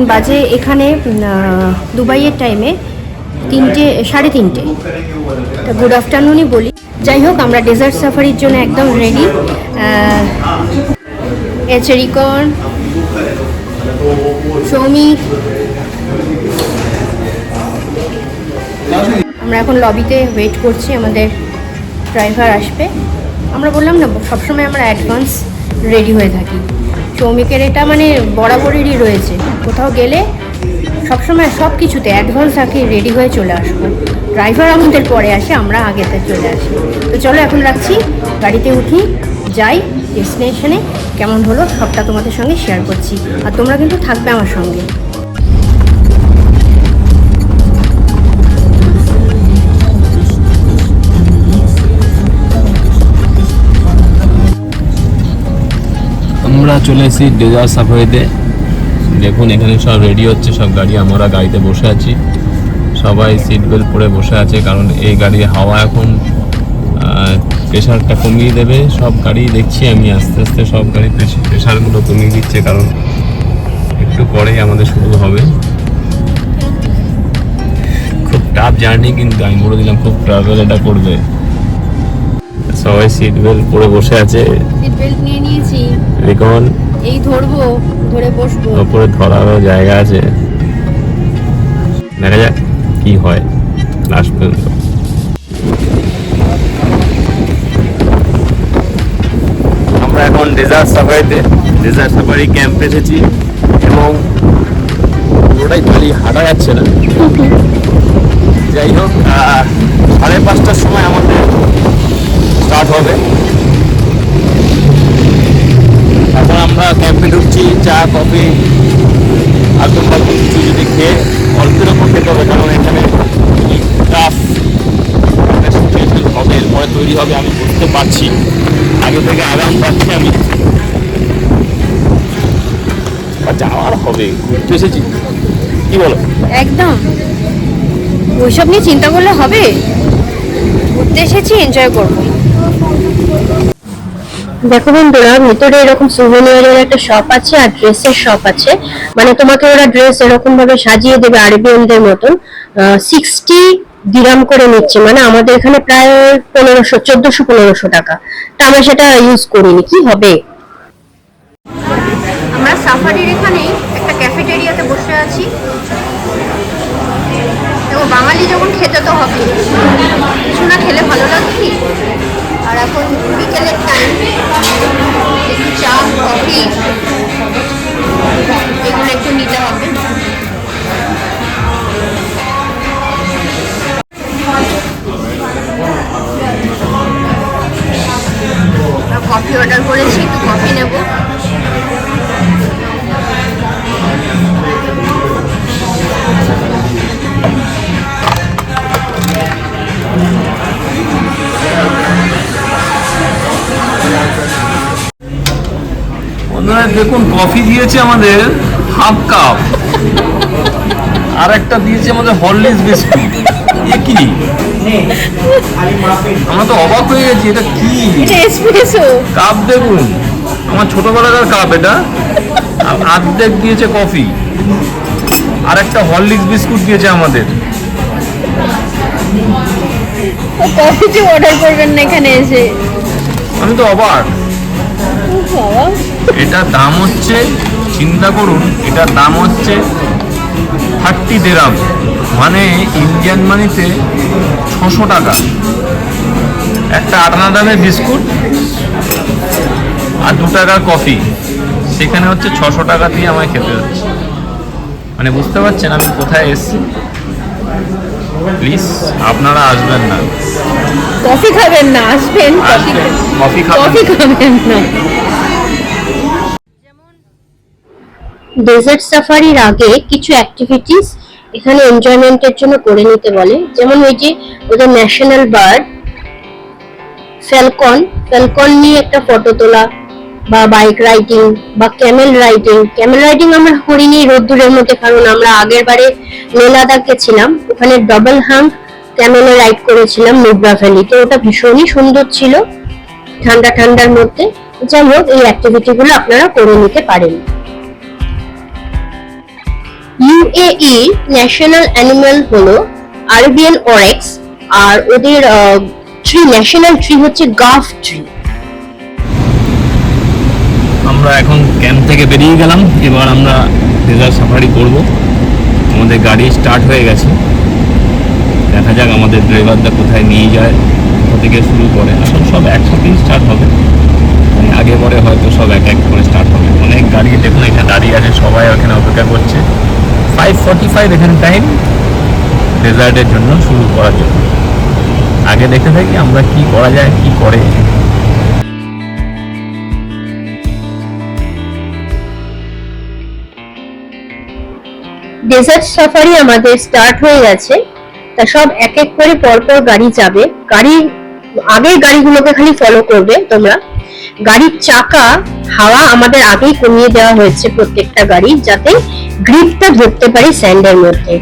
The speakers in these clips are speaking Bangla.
এখন বাজে এখানে দুবাইয়ের টাইমে তিনটে, সাড়ে তিনটে। গুড আফটারনুনই বলি। যাই হোক, আমরা ডেজার্ট সাফারির জন্য একদম রেডি এচেরিকন সৌমিক আমরা এখন লবিতে ওয়েট করছি, আমাদের ড্রাইভার আসবে। আমরা বললাম না, সবসময় আমরা অ্যাডভান্স রেডি হয়ে থাকি। সৌমিকের এটা মানে বরাবরেরই রয়েছে। কোথাও গেলে সবসময় সব কিছুতে অ্যাডভান্স আগে রেডি হয়ে চলে আসব। ড্রাইভার আমাদের পরে আসে, আমরা আগেতে চলে আসি। তো চলো এখন রাখছি, গাড়িতে উঠি, যাই ডেস্টিনেশনে কেমন হলো সবটা তোমাদের সঙ্গে শেয়ার করছি। আর তোমরা কিন্তু থাকবে আমার সঙ্গে। আমরা চলে এসেছি ডেজার্ট সাফারিতে দেখুন, এখানে সব রেডি হচ্ছে, সব গাড়ি আমরা গাড়িতে বসে আছি। সবাই সিট বেল্ট পরে বসে আছে, কারণ এই গাড়ির হাওয়া এখন প্রেশারটা কমিয়ে দেবে। সব গাড়ি দেখছি আমি, আস্তে আস্তে সব গাড়ি প্রেশারগুলো কমিয়ে দিচ্ছে, কারণ একটু পরেই আমাদের শুরু হবে। খুব টাফ জার্নি কিন্তু, আমি বলে দিলাম, খুব ট্রাভেল এটা করবে। সবাই সিট বেল্ট পরে বসে আছে। সিট বেল্ট নিয়ে নিয়েছি। রিকন। এই ধরবো ধরে বসবো। ওপরে ধরারও জায়গা আছে। দেখা যাক কি হয় লাস্ট পর্যন্ত। আমরা এখন ডেজার্ট সাফারিতে ডেজার্ট সাফারি ক্যাম্প এসেছি এবং পুরোটাই খালি হাঁটা যাচ্ছে না। যাই হোক সাড়ে পাঁচটার সময় আমাদের স্টার্ট হবে। এখন আমরা ক্যাম্পে ঢুকছি, চা কফি আর তোমরা কিছু যদি খেয়ে অল্পের ওপর খেতে হবে, কারণ এখানে হবে, এরপরে তৈরি হবে, আমি বুঝতে পারছি। আগে থেকে আরাম পাচ্ছি আমি। যাওয়ার হবে, ঘুরতে এসেছি। কি বলো? একদম। ওইসব নিয়ে চিন্তা করলে হবে? ঘুরতে এসেছি এনজয় করব। দেখো বন্ধুরা ভিতরে এরকম সুভেনিয়ারের একটা শপ আছে আর ড্রেসের শপ আছে। মানে তোমাকে ওরা ড্রেস এরকম ভাবে সাজিয়ে দেবে আরবিয়ানদের মতন। সিক্সটি দিরাম করে নিচ্ছে। মানে আমাদের এখানে প্রায় পনেরোশো চোদ্দশো পনেরোশো টাকা। তা আমরা সেটা ইউজ করিনি। কি হবে? আমরা সাফারির এখানে একটা ক্যাফেটেরিয়াতে বসে আছি। দেখো বাঙালি যখন খেতে তো হবে। কিছু না খেলে ভালো লাগে কি আর এখন বিকেলের টাইম একটু চা, কফি, এগুলো একটু নিতে হবে। কফি অর্ডার করেছি, একটু কফি নেব। বন্ধুরা দেখুন কফি দিয়েছে আমাদের হাফ কাপ আর একটা দিয়েছে আমাদের হরলিক্স বিস্কুট এ কি? আমরা তো অবাক হয়ে গেছি এটা কি? কাপ দেখুন। আমার ছোটবেলাকার কাপ এটা। আর অর্ধেক দিয়েছে কফি আর একটা হরলিক্স বিস্কুট দিয়েছে আমাদের। কফি যে অর্ডার করবেন না এখানে এসে? আমি তো অবাক। বাবা। এটার দাম হচ্ছে চিন্তা করুন এটার দাম হচ্ছে থার্টি দেরাম মানে ইন্ডিয়ান মানিতে ছশো টাকা। একটা আটানা দামের বিস্কুট আর দু টাকার কফি। সেখানে হচ্ছে ছশো টাকা দিয়ে আমায় খেতে হচ্ছে। মানে বুঝতে পারছেন আমি কোথায় এসেছি? প্লিজ আপনারা আসবেন না। কফি খাবেন না আসবেন কফি আসবেন। কফি খাবেন। কফি খাবেন না। ডেজার্ট সাফারির আগে কিছু অ্যাক্টিভিটিস এখানে এনজয়মেন্টের জন্য করে নিতে বলে। যেমন ওই যে ওদের ন্যাশনাল বার্ড ফ্যালকন ফ্যালকন নিয়ে একটা ফটো তোলা বা বাইক রাইডিং বা ক্যামেল রাইডিং ক্যামেল রাইডিং আমরা করিনি রোদ্দুরের মধ্যে, কারণ আমরা আগের বারে লেলাদাখ গেছিলাম ওখানে ডবল হাম্প ক্যামেলে রাইড করেছিলাম নুব্রা ভ্যালিতে ওটা ভীষণই সুন্দর ছিল ঠান্ডা ঠান্ডার মধ্যে। যাই হোক, এই অ্যাক্টিভিটিগুলো আপনারা করে নিতে পারেন। ইউএই ন্যাশনাল অ্যানিমাল হলো আরবিয়ান অরেক্স, আর ওদের ট্রি ন্যাশনাল ট্রি হচ্ছে গাফ ট্রি আমরা এখন ক্যাম্প থেকে বেরিয়ে গেলাম, এবার আমরা ডেজার্ট সাফারি করব। আমাদের গাড়ি স্টার্ট হয়ে গেছে। দেখা যাক আমাদের ড্রাইভারটা কোথায় নিয়ে যায়, কোথা থেকে শুরু করে। এখন সব একসাথেই স্টার্ট হবে। মানে আগে পরে হয়তো সব এক এক করে স্টার্ট হবে। অনেক গাড়ি দেখুন, এখানে দাঁড়িয়ে আছে, সবাই ওখানে অপেক্ষা করছে। ফাইভ ফর্টি ফাইভ এখানে টাইম ডেজার্টের জন্য শুরু করার জন্য। আগে দেখে থাকি আমরা কি করা যায়, কি করে। ডেজার্ট সাফারি আমাদের স্টার্ট হয়ে গেছে। তা সব এক এক করে পরপর গাড়ি যাবে। গাড়ি, আগের গাড়িগুলোকে খালি ফলো করবে তোমরা। গাড়ির চাকা হাওয়া আমাদের আগেই কমিয়ে দেওয়া হয়েছে প্রত্যেকটা গাড়ি যাতে গ্রিপটা ধরতে পারি স্যান্ডের মধ্যে।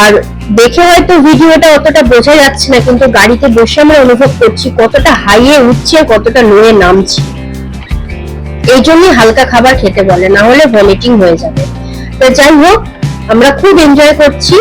আর দেখে হয়তো ভিডিওটা অতটা বোঝা যাচ্ছে না, কিন্তু গাড়িতে বসে আমরা অনুভব করছি কতটা হাইয়ে উঠছে, কতটা লোয়ে নামছি। এই জন্যই হালকা খাবার খেতে বলে, না হলে ভমিটিং হয়ে যাবে। তো যাই হোক, আমরা খুব এনজয় করছি।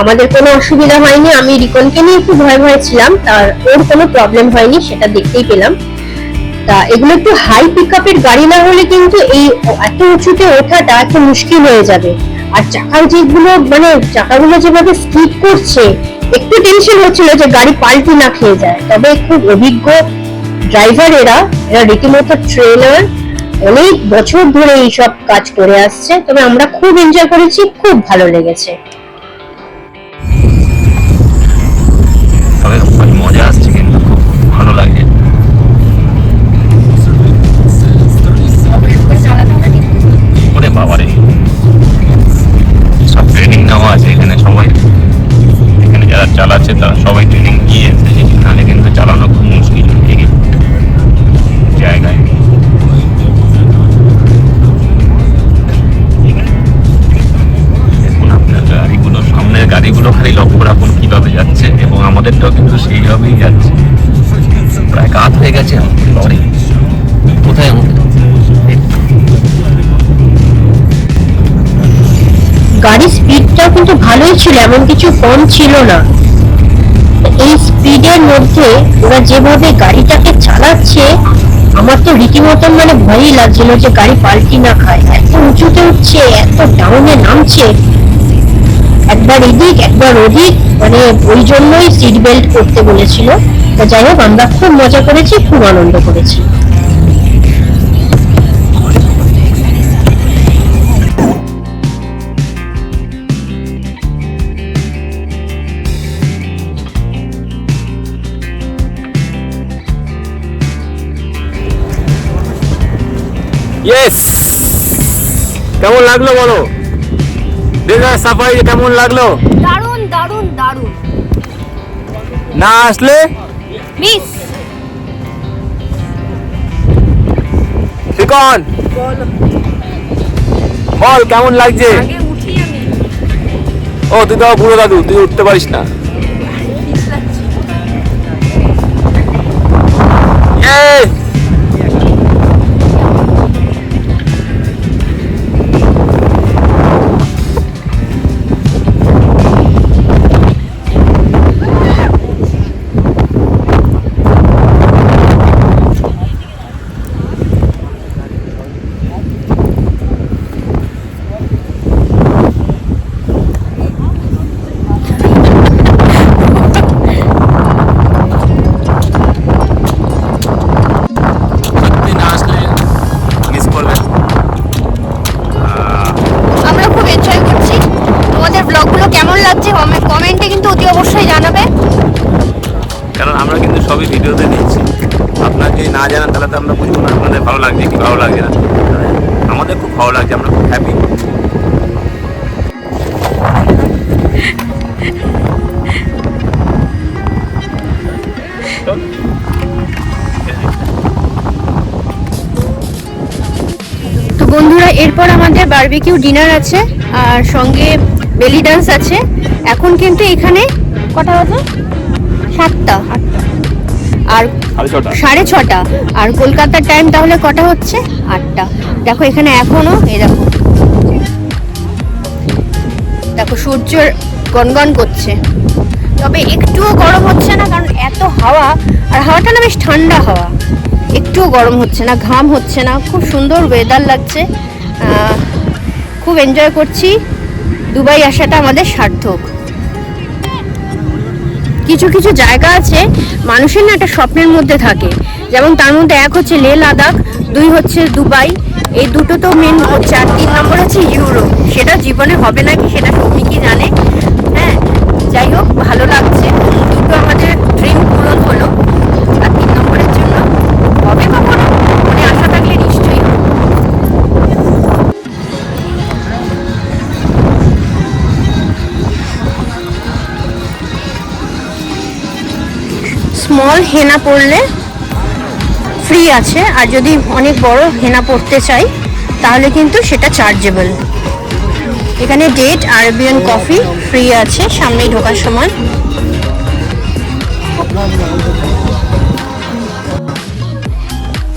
আমাদের কোনো অসুবিধা হয়নি। আমি রিকনকে নিয়ে একটু ভয় ভয় ছিলাম, তার ওর কোনো প্রবলেম হয়নি, সেটা দেখতেই পেলাম। তা এগুলো একটু হাই পিকআপের গাড়ি না হলে কিন্তু এই এত উঁচুতে ওঠাটা একটু মুশকিল হয়ে যাবে। আর চাকার যেগুলো মানে চাকাগুলো যেভাবে স্কিপ করছে, একটু টেনশন হচ্ছিল যে গাড়ি পাল্টি না খেয়ে যায়। তবে খুব অভিজ্ঞ ড্রাইভার এরা এরা রীতিমতো ট্রেনার অনেক বছর ধরে এইসব কাজ করে আসছে। তবে আমরা খুব এনজয় করেছি, খুব ভালো লেগেছে। আমাদেরটাও কিন্তু সেইভাবেই যাচ্ছে। প্রায় কাত হয়ে গেছে লরি কোথায় আমাদের? গাড়ির স্পিডটাও কিন্তু ভালোই ছিল, এমন কিছু কম ছিল না। এই স্পিডের মধ্যে ওরা যেভাবে গাড়িটাকে চালাচ্ছে, আমার তো রীতিমতন মানে ভয়ই লাগছিল যে গাড়ি পাল্টি না খায়। এত উঁচুতে উঠছে, এত ডাউনে নামছে একবার এদিক, একবার ওদিক মানে ওই জন্যই সিট বেল্ট করতে বলেছিল। তো যাই হোক, আমরা খুব মজা করেছি, খুব আনন্দ করেছি। কেমন লাগল বলো? সাফারি কেমন লাগল? দারুণ দারুণ দারুণ। না আসলে? মিস শিকন! বল কেমন লাগছে? ও তুই তো বুড়ো দাদু তুই উঠতে পারিস না। Yay! আমরা কিন্তু সবই ভিডিওতে দিচ্ছি আপনার যদি না জানান, তাহলে তো আমরা বুঝব না। আপনাদের ভালো লাগছে কি ভালো লাগছে না? আমাদের খুব ভালো লাগছে, আমরা খুব হ্যাপি তো বন্ধুরা, এরপর আমাদের বারবিকিউ ডিনার আছে, আর সঙ্গে বেলি ডান্স আছে। এখন কিন্তু এখানে কটা বাজে সাতটা। আর সাড়ে ছটা। আর কলকাতার টাইম তাহলে কটা হচ্ছে? আটটা। দেখো এখানে এখনও এই দেখো। দেখো সূর্য গনগন করছে। তবে একটুও গরম হচ্ছে না কারণ এত হাওয়া আর হাওয়াটা না বেশ ঠান্ডা হাওয়া। একটুও গরম হচ্ছে না ঘাম হচ্ছে না। খুব সুন্দর ওয়েদার লাগছে। খুব এনজয় করছি। দুবাই আসাটা আমাদের সার্থক। কিছু কিছু জায়গা আছে, মানুষের না একটা স্বপ্নের মধ্যে থাকে। যেমন তার মধ্যে এক হচ্ছে লে লাদাখ, দুই হচ্ছে দুবাই। এই দুটো তো মেন হচ্ছে, আর তিন নম্বর হচ্ছে ইউরোপ। সেটা জীবনে হবে নাকি সেটা সৌমিকই জানে? হ্যাঁ যাই হোক, ভালো লাগছে। দুটো আমাদের স্মল হেনা পড়লে ফ্রি আছে। আর যদি অনেক বড় হেনা পড়তে চাই, তাহলে কিন্তু সেটা চার্জেবল এখানে ডেট আরবিয়ান কফি ফ্রি আছে, সামনেই ঢোকার সময়।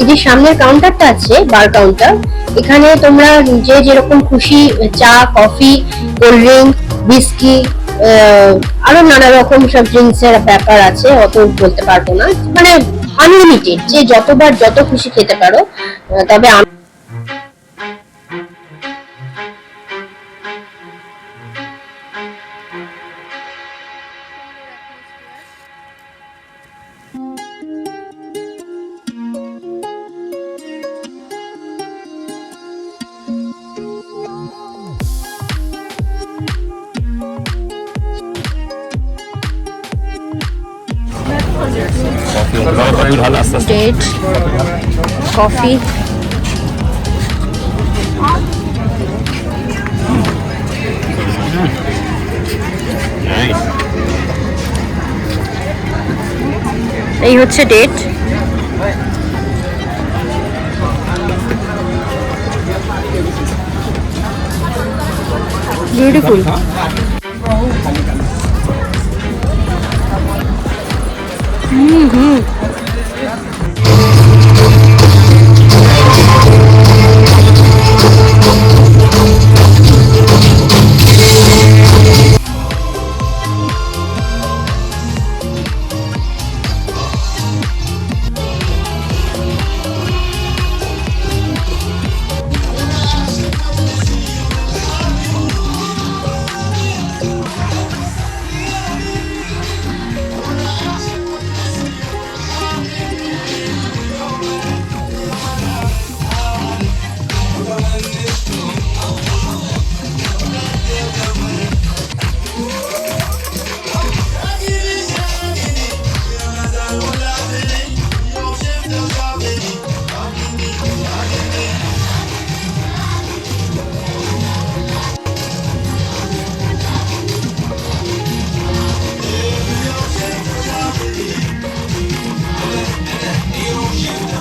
এই যে সামনের কাউন্টারটা আছে বার কাউন্টার এখানে তোমরা যে যেরকম খুশি চা কফি কোল্ড ড্রিঙ্ক বিস্কি আরও নানা রকম সব জিনিসের ব্যাপার আছে, অত বলতে পারব না। মানে আনলিমিটেড যে যতবার যত খুশি খেতে পারো তবে ডেট কফি Nice. এই হচ্ছে date beautiful hmm hmm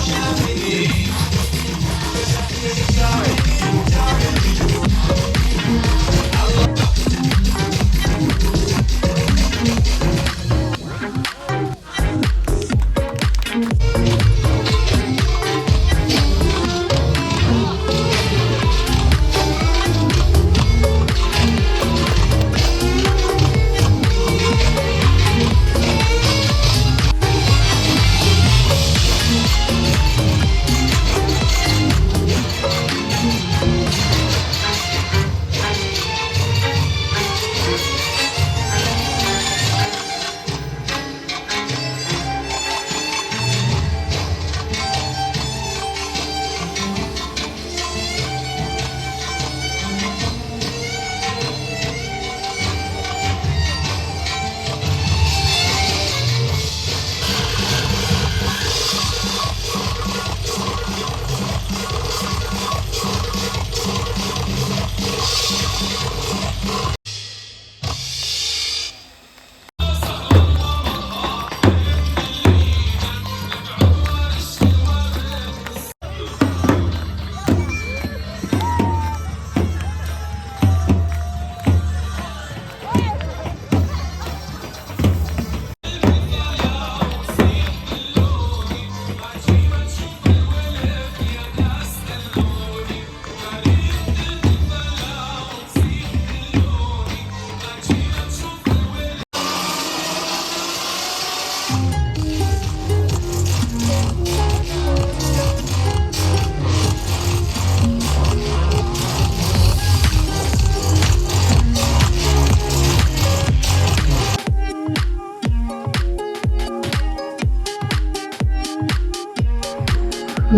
Yeah.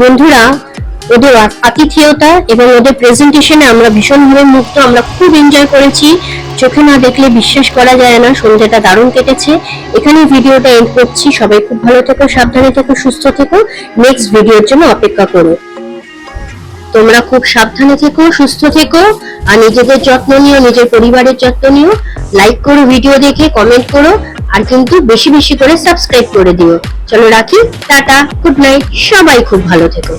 বন্ধুরা, ওদের আতিথেয়তা এবং ওদের প্রেজেন্টেশনে আমরা ভীষণভাবে মুগ্ধ, আমরা খুব এনজয় করেছি। চোখে না দেখলে বিশ্বাস করা যায় না সন্ধ্যাটা দারুণ কেটেছে। এখানে ভিডিওটা এন্ড করছি, সবাই খুব ভালো থেকো, সাবধানে থেকো, সুস্থ থেকো। নেক্সট ভিডিওর জন্য অপেক্ষা করো। তোমরা খুব সাবধানে থেকো, সুস্থ থেকো, আর নিজেদের যত্ন নিও, নিজের পরিবারের যত্ন নিও। লাইক করো ভিডিও দেখে কমেন্ট করো, আর কিন্তু বেশি বেশি করে সাবস্ক্রাইব করে দিও। চলো রাখি টাটা গুড নাইট সবাই খুব ভালো থেকো।